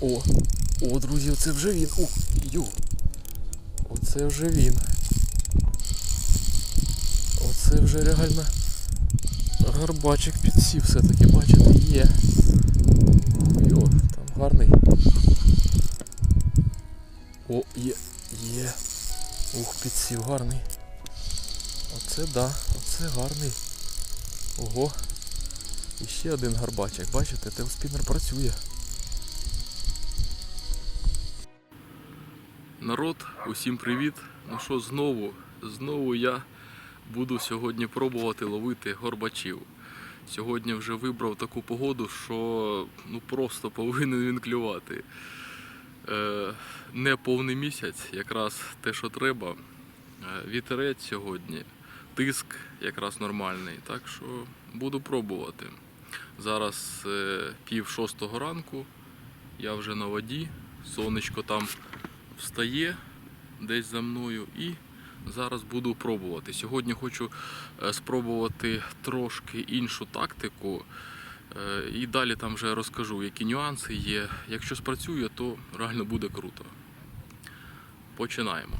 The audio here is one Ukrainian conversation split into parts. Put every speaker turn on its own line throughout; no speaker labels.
О, о, друзі, оце вже він. Ух, йо. Оце вже він. Оце вже реально гарбачик підсів все-таки, бачите, є. Йо, там гарний. О, є, є. Ух, підсів гарний. Оце да, оце гарний. Ого. І ще один гарбачик, бачите, телспінер працює. Народ, усім привіт. Ну що, знову, знову я буду сьогодні пробувати ловити горбачів. Сьогодні вже вибрав таку погоду, що ну просто повинен він клювати. Е, не повний місяць, якраз те, що треба. Е, вітерець сьогодні, тиск якраз нормальний, так що буду пробувати. Зараз е, пів шостого ранку, я вже на воді, сонечко там встає десь за мною і зараз буду пробувати. Сьогодні хочу е, спробувати трошки іншу тактику. е, І далі там вже розкажу, які нюанси є. Якщо спрацює, то реально буде круто. Починаємо.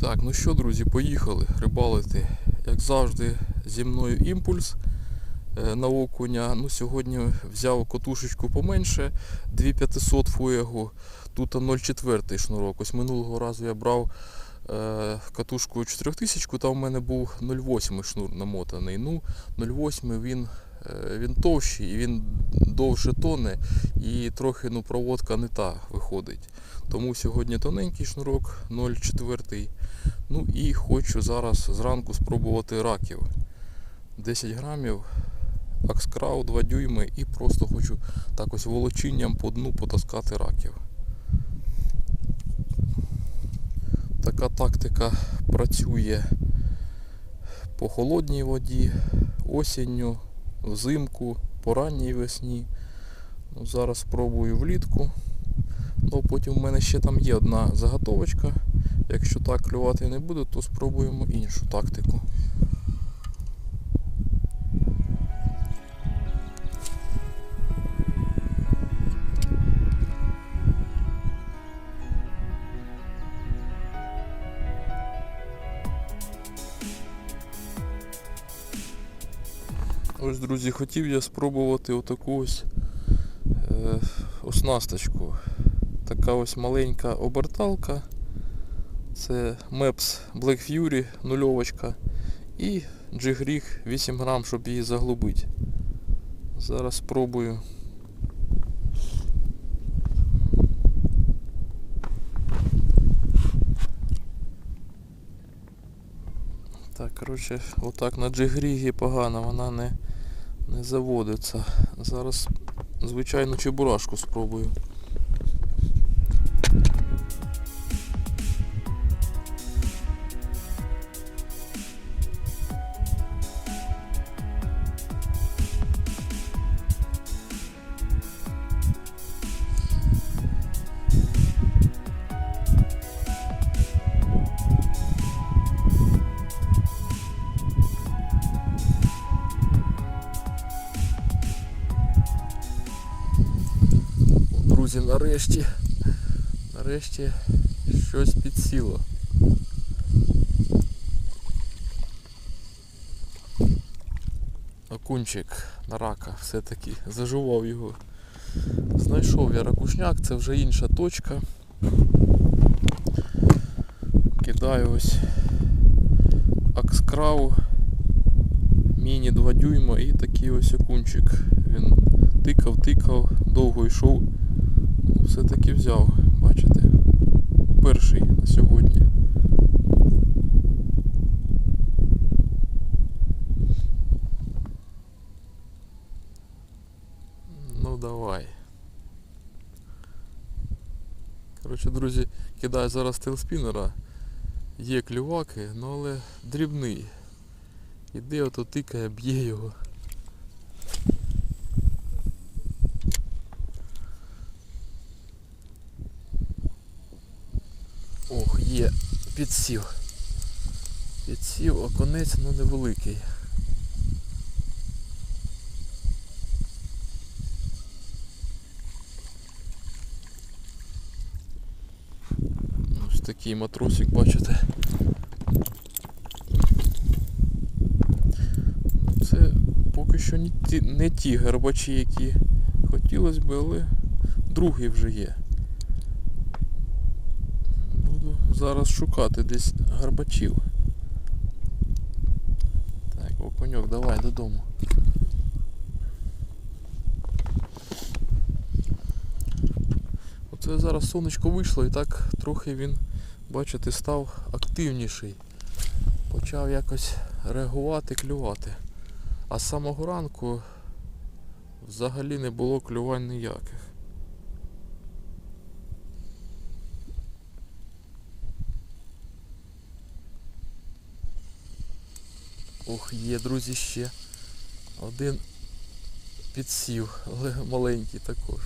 Так, ну що, друзі, поїхали рибалити. Як завжди, зі мною імпульс на окуня. Ну, сьогодні взяв котушечку поменше, 2500 фуегу. Тут 0,4 шнурок. Ось минулого разу я брав е, катушку 4000, там в мене був 0,8 шнур намотаний. Ну, 0,8 він, е, він товщий, він довше тоне і трохи ну, проводка не та виходить. Тому сьогодні тоненький шнурок 0,4. Ну і хочу зараз зранку спробувати раків. 10 грамів, акскрау 2 дюйми і просто хочу так ось волочінням по дну потаскати раків. Така тактика працює по холодній воді, осінню, взимку, по ранній весні. Ну, зараз спробую влітку. Ну, потім в мене ще там є одна заготовочка. Якщо так клювати не буде, то спробуємо іншу тактику. Друзі, хотів я спробувати отаку ось е, оснасточку. Така ось маленька оберталка. Це Maps Black Fury нульовочка і G-Grig 8 грам, щоб її заглубити. Зараз спробую. Так, коротше, отак на G-Grig погано, вона не, не заводиться. Зараз звичайно, чебурашку спробую. Нарешті, нарешті щось підсіло. Окунчик на рака все-таки зажував його. Знайшов я ракушняк, це вже інша точка. Кидаю ось акскрау, міні 2 дюйма і такий ось окунчик. Він тикав, тикав, довго йшов. Все-таки взяв, бачите, перший на сьогодні. Ну давай. Коротше, друзі, кидаю зараз телспінера. Є клюваки, ну але дрібний. Іде ото тикає, б'є його. підсів. Підсів, оконець, ну невеликий. Ось такий матросик, бачите. Це поки що не ті, не ті гарбачі, які хотілося б, але другий вже є. Зараз шукати десь гарбачів. Так, окуньок, давай додому. Оце зараз сонечко вийшло і так трохи він, бачите, став активніший. Почав якось реагувати, клювати. А з самого ранку взагалі не було клювань ніяких. Ох, є, друзі, ще. Один підсів, але маленький також.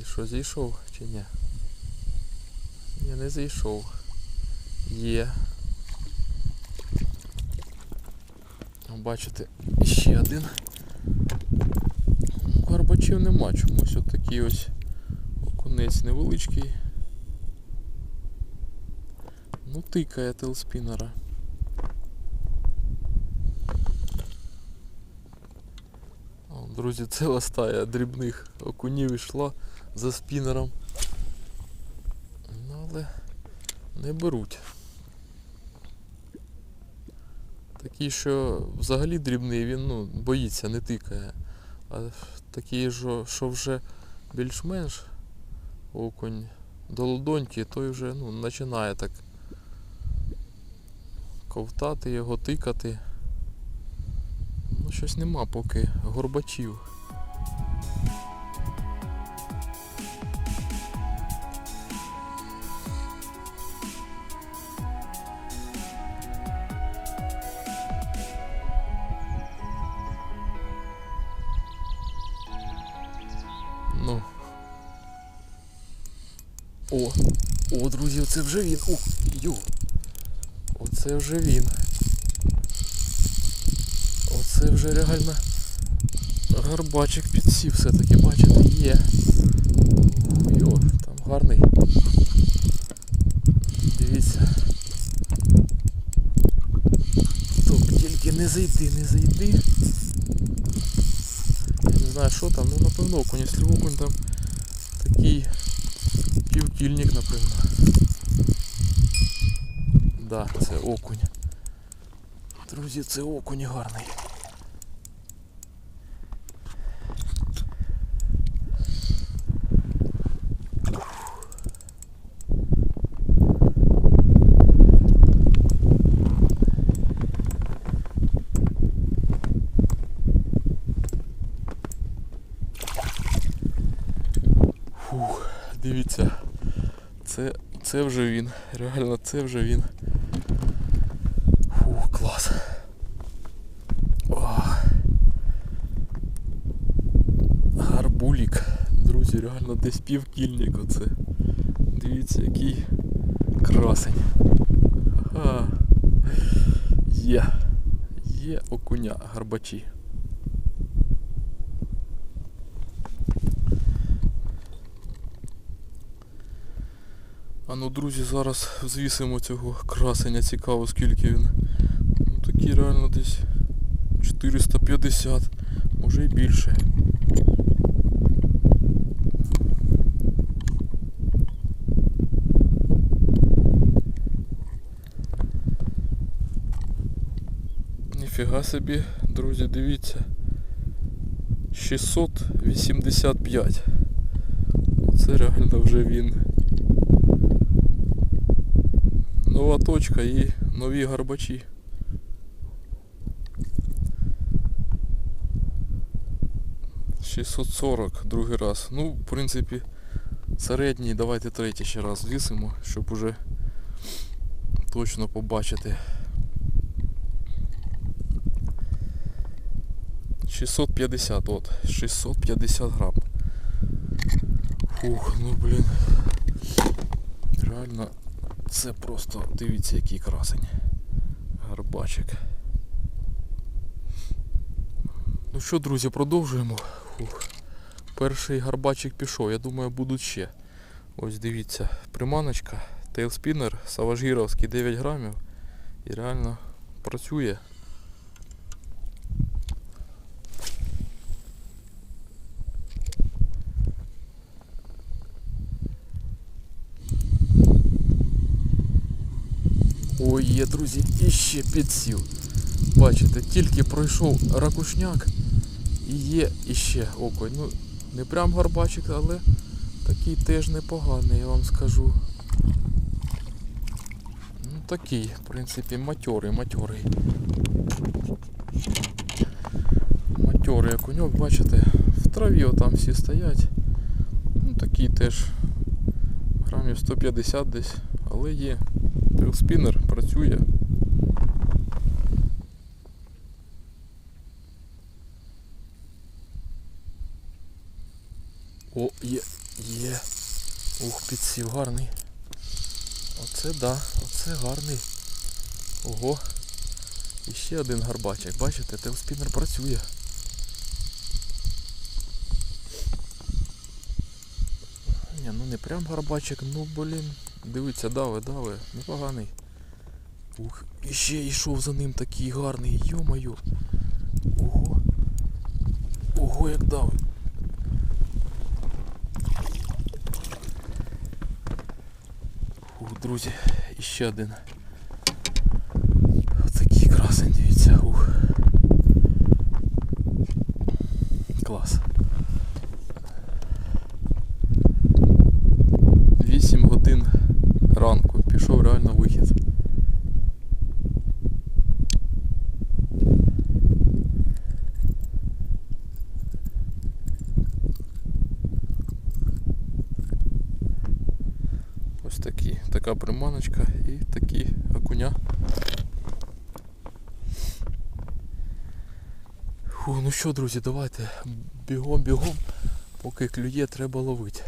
І що, зійшов чи ні? Ні, не зійшов. Є. Бачите, ще один. Гарбачів нема чомусь. От такий ось окунець невеличкий. Ну, тикає телспінера. Друзі, ціла стая дрібних окунів йшла за спінером. Ну, але не беруть. Такий, що взагалі дрібний, він ну, боїться, не тикає. А такий, що, вже більш-менш окунь до ладоньки, той вже ну, починає так ковтати його, тикати. Ну, щось нема поки горбачів. Ну. О, о, друзі, це вже він. Ух, йо. Оце вже він. Оце вже реально гарбачик підсів все-таки, бачите, є. Йо, там гарний. Дивіться. Топ, тільки не зайди, не зайди. Я не знаю, що там, ну напевно окунь, якщо окунь там такий півкільник, напевно. Да, це окунь. Друзі, це окунь гарний. Фух, дивіться. Це, це вже він. Реально, це вже він. Фух, клас. О. Гарбулік. Друзі, реально десь півкільник оце. Дивіться, який красень. Ага. Є. Є окуня, гарбачі. А ну, друзі, зараз звісимо цього красення. Цікаво, скільки він. Ну такі реально десь 450, може і більше. Ніфіга собі, друзі, дивіться. 685. Це реально вже він. Нова точка і нові гарбачі. Шістсот сорок другий раз. Ну, в принципі, середній, давайте третій ще раз звісимо, щоб уже точно побачити. 650, от, 650 грам. Фух, ну блін. Реально це просто, дивіться, який красень. Гарбачик. Ну що, друзі, продовжуємо. Фух. Перший гарбачик пішов, я думаю, будуть ще. Ось дивіться, приманочка, тейлспінер, саважгіровський 9 грамів. І реально працює. Є, друзі, іще підсів. Бачите, тільки пройшов ракушняк і є іще окунь. Ну, не прям гарбачик, але такий теж непоганий, я вам скажу. Ну такий, в принципі, матьорий, матьорий. Матьорий окуньок, бачите, в траві там всі стоять. Ну такий теж грамів 150 десь, але є. Трилспінер працює. О, є, є. Ух, підсів гарний. Оце да, оце гарний. Ого. І ще один гарбачик. Бачите, телспінер працює. Ні, ну не прям гарбачик, ну блін. Дивіться, дави, дави, непоганий. Ух, і ще йшов за ним такий гарний, йо-моє. Ого. Ого, як дави. Ух, друзі, іще один. Отакий красень, дивіться, ух. Клас. 8 годин ранку. Пішов реально вихід. Ось такі, така приманочка і такі окуня. Фу, ну що, друзі, давайте бігом, бігом, поки клює, треба ловити.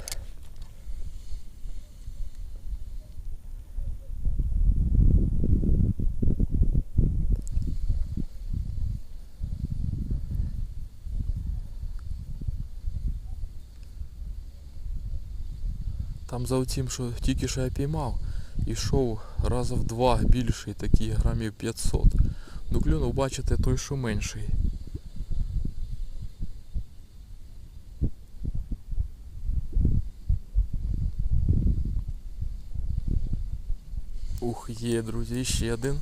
За оцім, що тільки що я піймав, ішов раза в два більший, такий грамів 500. Ну клюнув, бачите, той, що менший. Ух, є, друзі, ще один.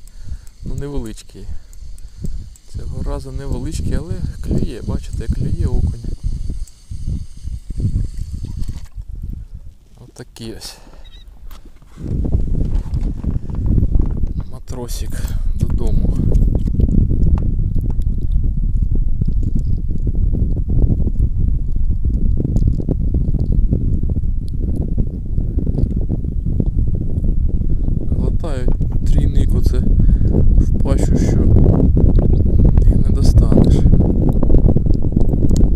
Ну невеличкий. Цього разу невеличкий, але клює, бачите, клює окунь. Отакий ось. Матросик додому. Глотають трійник оце в пащу, що і не достанеш.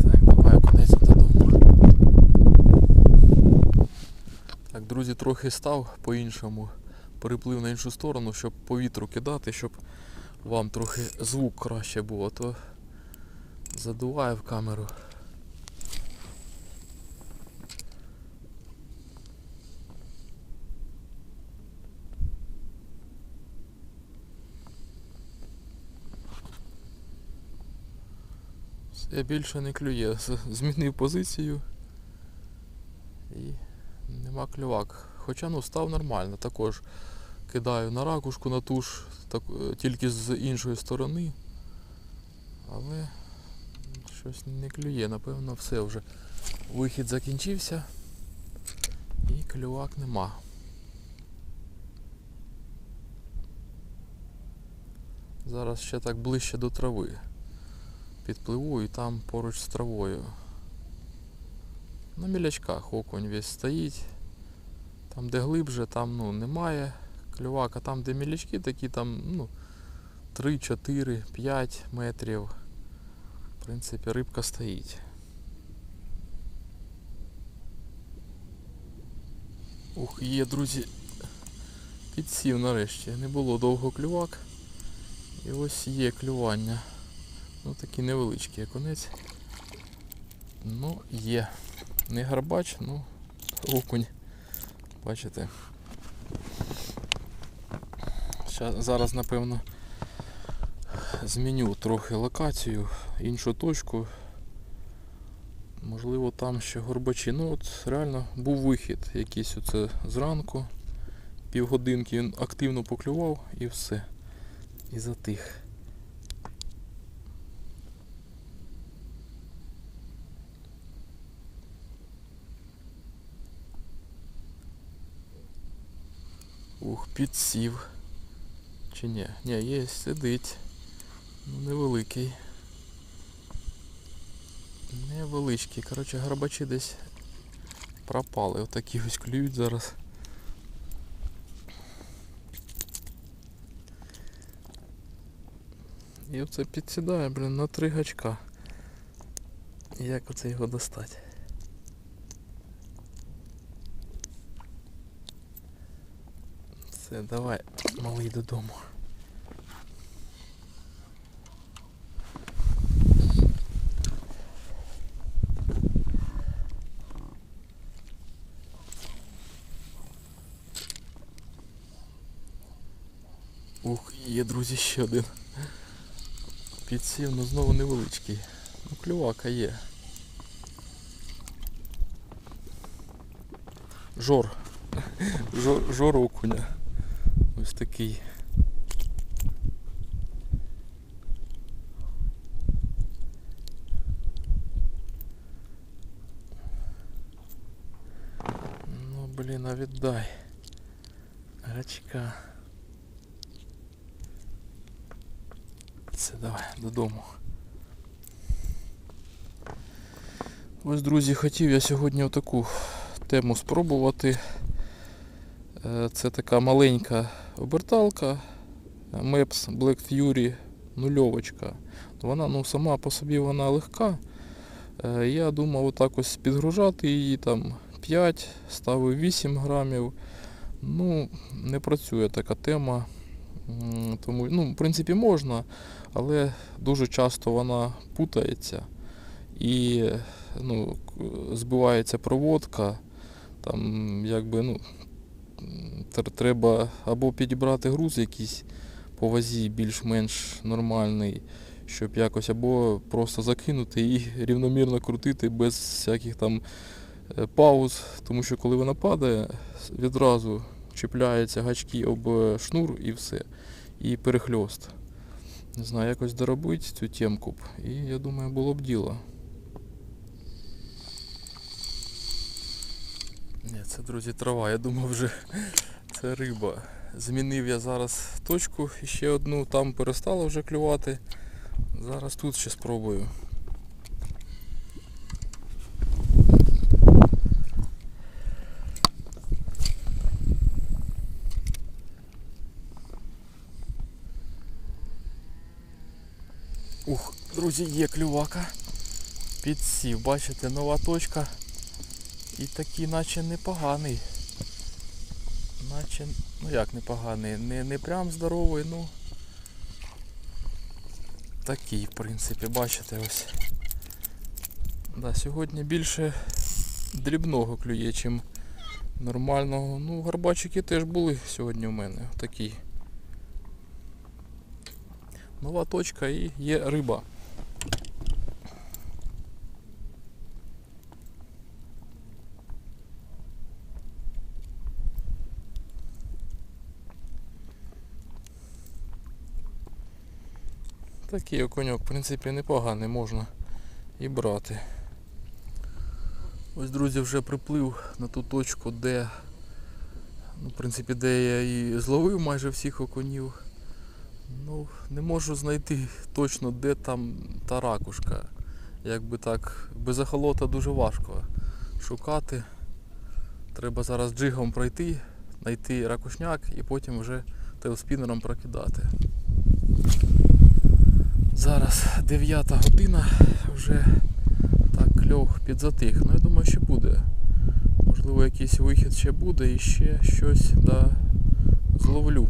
Так, давай окунець додому. Так, друзі, трохи став по-іншому. Переплив на іншу сторону, щоб повітру кидати, щоб вам трохи звук краще було, то задуває в камеру. Все більше не клює. Змінив позицію і нема клювак. Хоча ну став нормально, також кидаю на ракушку на туш, так, е, тільки з іншої сторони. Але щось не клює, напевно, все вже. Вихід закінчився і клювак нема. Зараз ще так ближче до трави. Підпливу і там поруч з травою. На мілячках окунь весь стоїть. Там, де глибже, там ну, немає клювака, там, де мілячки, такі там ну, 3, 4, 5 метрів. В принципі, рибка стоїть. Ух, є, друзі. Підсів нарешті. Не було довго клювак. І ось є клювання. Ну такий невеличкий окунець. Ну, є. Не гарбач, ну окунь. Бачите? Зараз, напевно, зміню трохи локацію, іншу точку. Можливо, там ще горбачі. Ну от реально був вихід якийсь оце зранку. Півгодинки він активно поклював і все. І затих. Ух, підсів. Чи ні? Ні, є, сидить. Ну, невеликий. Невеличкий. Коротше, гарбачі десь пропали. Отакі ось клюють зараз. І оце підсідає, блін, на три гачка. Як оце його достати? Все, давай, малий додому. Ух, є, друзі, ще один. Підсів, ну знову невеличкий. Ну клювака є. Жор. Жор, жор окуня. Такий. Ну блін, а віддай. Гачка. Це давай додому. Ось, друзі, хотів я сьогодні отаку тему спробувати. Е, Це така маленька оберталка Maps Black Fury нульовочка. Вона ну, сама по собі вона легка. Е, Я думав отак ось підгружати її там 5, ставив 8 грамів. Ну, не працює така тема. Тому, ну, в принципі, можна, але дуже часто вона путається і ну, збивається проводка. Там якби ну, треба або підібрати груз якийсь по вазі більш-менш нормальний, щоб якось, або просто закинути і рівномірно крутити без всяких там е, пауз. Тому що коли вона падає, відразу чіпляються гачки об е, шнур і все. І перехльост. Не знаю, якось доробити цю темку б. І я думаю, було б діло. Ні, це, друзі, трава. Я думав вже це риба. Змінив я зараз точку ще одну, там перестало вже клювати. Зараз тут ще спробую. Ух, друзі, є клювака. Підсів, бачите, нова точка. І такий наче непоганий. Наче, ну як непоганий, не, не прям здоровий, ну такий, в принципі, бачите ось. Да, сьогодні більше дрібного клює, чим нормального. Ну, гарбачики теж були сьогодні у мене. Такі. Нова точка і є риба. Такий окуньок, в принципі, непоганий, можна і брати. Ось, друзі, вже приплив на ту точку, де, ну, в принципі, де я і зловив майже всіх окунів. Ну, не можу знайти точно, де там та ракушка. Якби так, без ехолота дуже важко шукати. Треба зараз джигом пройти, знайти ракушняк і потім вже тейлспінером прокидати. Зараз 9 година, вже так кльов підзатих. Ну я думаю, ще буде. Можливо, якийсь вихід ще буде і ще щось да, зловлю.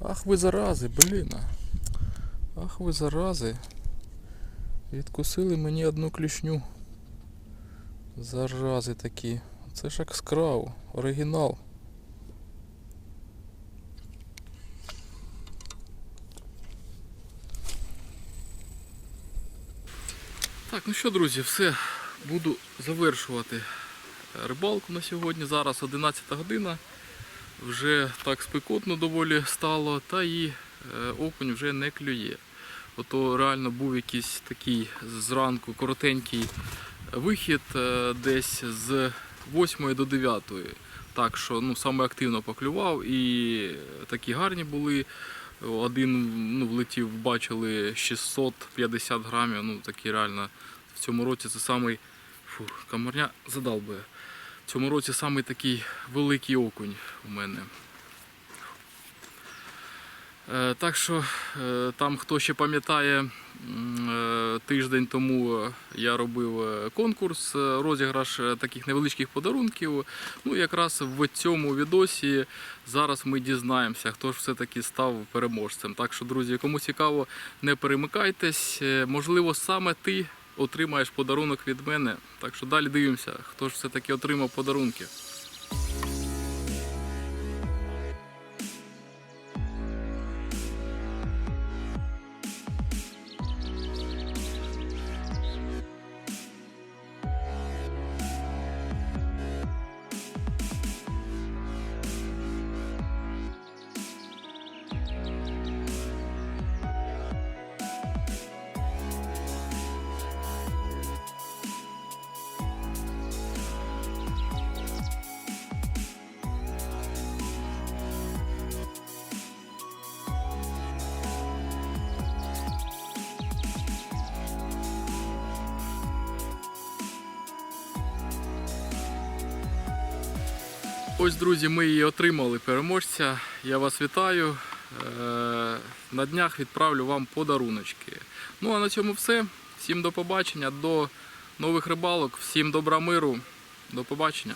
Ах ви зарази, блін. Ах ви зарази. Відкусили мені одну клішню. Зарази такі. Це ж як. Оригінал. Так, ну що, друзі, все. Буду завершувати рибалку на сьогодні. Зараз 11 година. Вже так спекотно доволі стало, та і е, окунь вже не клює. Ото реально був якийсь такий зранку коротенький вихід е, десь з 8 до 9. Так що ну, саме активно поклював і такі гарні були. Один ну, влетів, бачили 650 грамів. Ну такі реально в цьому році це самий фух, комарня задалбує. В цьому році самий такий великий окунь у мене. Е, Так що е, там хто ще пам'ятає, е, тиждень тому я робив конкурс, розіграш таких невеличких подарунків. Ну, якраз в цьому відосі зараз ми дізнаємося, хто ж все-таки став переможцем. Так що, друзі, кому цікаво, не перемикайтесь. Можливо, саме ти отримаєш подарунок від мене. Так що далі дивимося, хто ж все-таки отримав подарунки. Ось, друзі, ми її отримали переможця. Я вас вітаю. Е, На днях відправлю вам подаруночки. Ну а на цьому все. Всім до побачення, до нових рибалок, всім добра миру. До побачення.